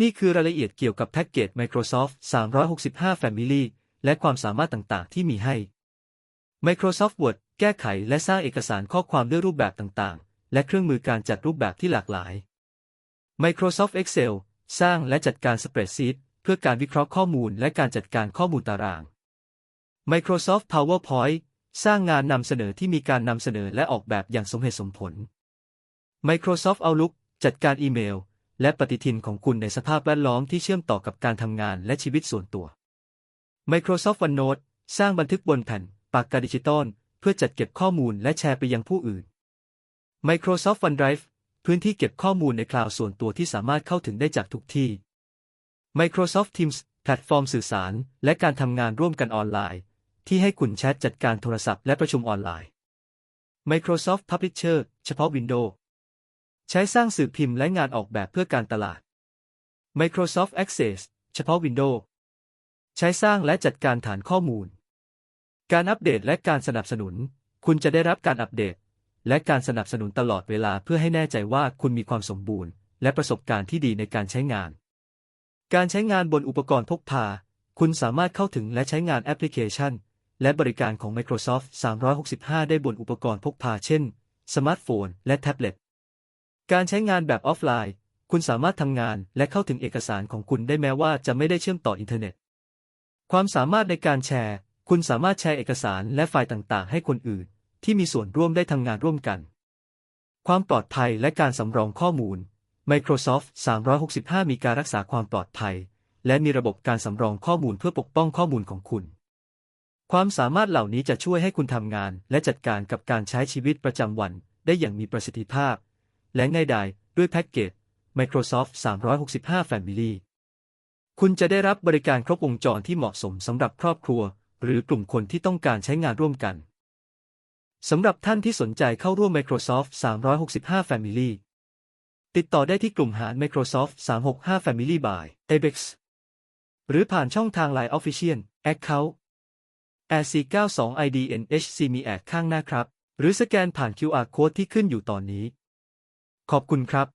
นี่คือรายละเอียดเกี่ยวกับแพ็กเกจ Microsoft 365 Family และความสามารถต่างๆ ที่มีให้ Microsoft Word แก้ไขและสร้างเอกสารข้อความด้วยรูปแบบต่างๆ และเครื่องมือการจัดรูปแบบที่หลากหลาย Microsoft Excel สร้างและจัดการ Spreadsheet เพื่อการวิเคราะห์ข้อมูลและการจัดการข้อมูลตาราง Microsoft PowerPoint สร้างงานนำเสนอที่มีการนำเสนอและออกแบบอย่างสมเหตุสมผล Microsoft Outlook จัดการอีเมล และปฏิทินของคุณในสภาพแวดล้อมที่เชื่อมต่อกับการทำงานและชีวิตส่วนตัว Microsoft OneNote สร้างบันทึกบนแผ่น ปากกาดิจิตอลเพื่อจัดเก็บข้อมูลและแชร์ไปยังผู้อื่น Microsoft OneDrive พื้นที่เก็บข้อมูลในคลาวด์ส่วนตัวที่สามารถเข้าถึงได้จากทุกที่ Microsoft Teams แพลตฟอร์มสื่อสาร และการทำงานร่วมกันออนไลน์ ที่ให้คุณแชทจัดการโทรศัพท์และประชุมออนไลน์ Microsoft Publisher เฉพาะ Windows ใช้สร้างสื่อพิมพ์และงานออกแบบเพื่อการตลาด Microsoft Access เฉพาะ Windows ใช้สร้างและจัดการฐานข้อมูล การอัปเดตและการสนับสนุน คุณจะได้รับการอัปเดต และการสนับสนุนตลอดเวลาเพื่อให้แน่ใจว่าคุณมีความสมบูรณ์ และประสบการณ์ที่ดีในการใช้งาน การใช้งานบนอุปกรณ์พกพา คุณสามารถเข้าถึงและใช้งานแอปพลิเคชัน และบริการของ Microsoft 365 ได้บนอุปกรณ์พกพา เช่น สมาร์ทโฟน และแท็บเล็ต การใช้งานแบบออฟไลน์ คุณสามารถทำงานและเข้าถึงเอกสารของคุณได้แม้ว่าจะไม่ได้เชื่อมต่ออินเทอร์เน็ต ความสามารถในการแชร์ คุณสามารถแชร์เอกสารและไฟล์ต่างๆ ให้คนอื่น ที่มีส่วนร่วมได้ทำงานร่วมกัน ความปลอดภัยและการสำรองข้อมูล Microsoft 365 มีการรักษาความปลอดภัย และมีระบบการสำรองข้อมูลเพื่อปกป้องข้อมูลของคุณความสามารถเหล่านี้จะช่วยให้คุณทำงาน และจัดการกับการใช้ชีวิตประจำวันได้อย่างมีประสิทธิภาพ และง่ายดายด้วยแพ็กเกจ Microsoft 365 Family คุณจะได้รับบริการครบวงจรที่เหมาะสมสำหรับครอบครัว หรือกลุ่มคนที่ต้องการใช้งานร่วมกัน สำหรับท่านที่สนใจเข้าร่วม Microsoft 365 Family ติดต่อได้ที่กลุ่มหาร Microsoft 365 Family by Abex หรือผ่านช่องทาง Line Official Account AC92 IDNHC มีแอดข้างหน้าครับ หรือสแกนผ่าน QR Code ที่ขึ้นอยู่ตอนนี้ ขอบคุณครับ